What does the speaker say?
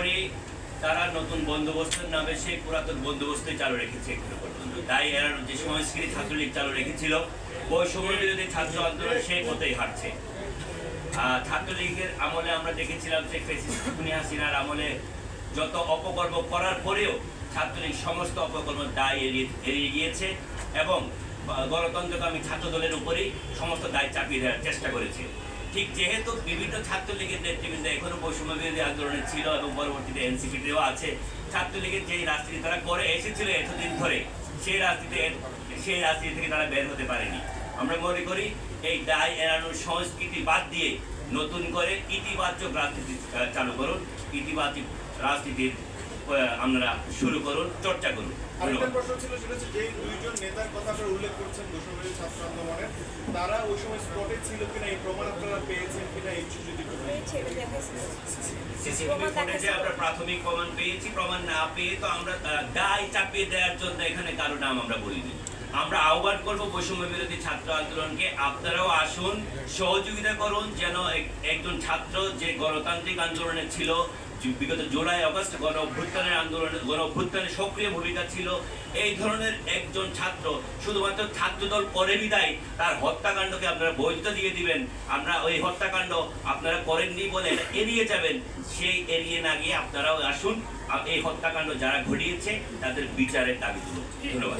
করি, তারা নতুন বন্দোবস্তের নামে সেই পুরাতন বন্দোবস্তই চালু রেখেছে এখনও পর্যন্ত। তাই এরানোর যে সংস্কৃতি ছাত্রলীগ চালু রেখেছিল, ওই সময় বিরোধী ছাত্র আন্দোলন সেই পথেই হাঁটছে। ছাত্রলীগের আমলে আমরা দেখেছিলাম যে ফেসিস্ট খুনি হাসিনার আমলে যত অপকর্ম করার পরেও ছাত্রলীগ সমস্ত অপকর্ম দায় এড়িয়ে এড়িয়ে গিয়েছে এবং গণতন্ত্রকামী ছাত্র দলের উপরেই সমস্ত দায় চাপিয়ে দেওয়ার চেষ্টা করেছে। ঠিক যেহেতু বিভিন্ন ছাত্রলীগের নেতৃবৃন্দ এখনও বৈষম্য বিরোধী আন্দোলনে ছিল এবং পরবর্তীতে এনসিপিতেও আছে ছাত্রলীগের যে রাজনীতি তারা করে এসেছিল এতদিন ধরে সেই রাজনীতি সেই রাজনীতি থেকে তারা বের হতে পারেনি। আমরা মনে করি এই দায় এড়ানোর সংস্কৃতি বাদ দিয়ে নতুন করে ইতিবাচক রাজনীতি চালু করুন। ইতিবাচক রাজনীতির আমরা শুরু করুন চর্চা করুন। প্রশ্ন ছিল সেটা হচ্ছে যে দুইজন নেতার কথা উল্লেখ করছেন তারা ওই সময় স্পটে ছিল কিনা এই প্রমাণ আপনারা পেয়েছেন কিনা এই যদি। আমরা প্রাথমিক প্রমাণ পেয়েছি প্রমাণ না পেয়ে তো আমরা দায় চাপিয়ে দেওয়ার জন্য এখানে কারও নাম আমরা বলিনি। আমরা আহ্বান করব বৈষম্য বিরোধী ছাত্র আন্দোলনকে আপনারাও আসুন, সহযোগিতা করুন যেন একজন ছাত্র যে গণতান্ত্রিক আন্দোলনে ছিল বিগত জুলাই, আগস্ট গণ অভ্যুত্থানের আন্দোলনে গণ অভ্যুত্থানের সক্রিয় ভূমিকা ছিল, এই ধরনের একজন ছাত্র শুধুমাত্র ছাত্রদল করে বিদায় তার হত্যাকাণ্ডকে আপনারা বৈধতা দিয়ে দিবেন। আমরা ওই হত্যাকাণ্ড আপনারা করেননি বলে এড়িয়ে যাবেন। সেই এড়িয়ে না গিয়ে আপনারাও আসুন এই হত্যাকাণ্ড যারা ঘটিয়েছে তাদের বিচারের দাবি ধন্যবাদ।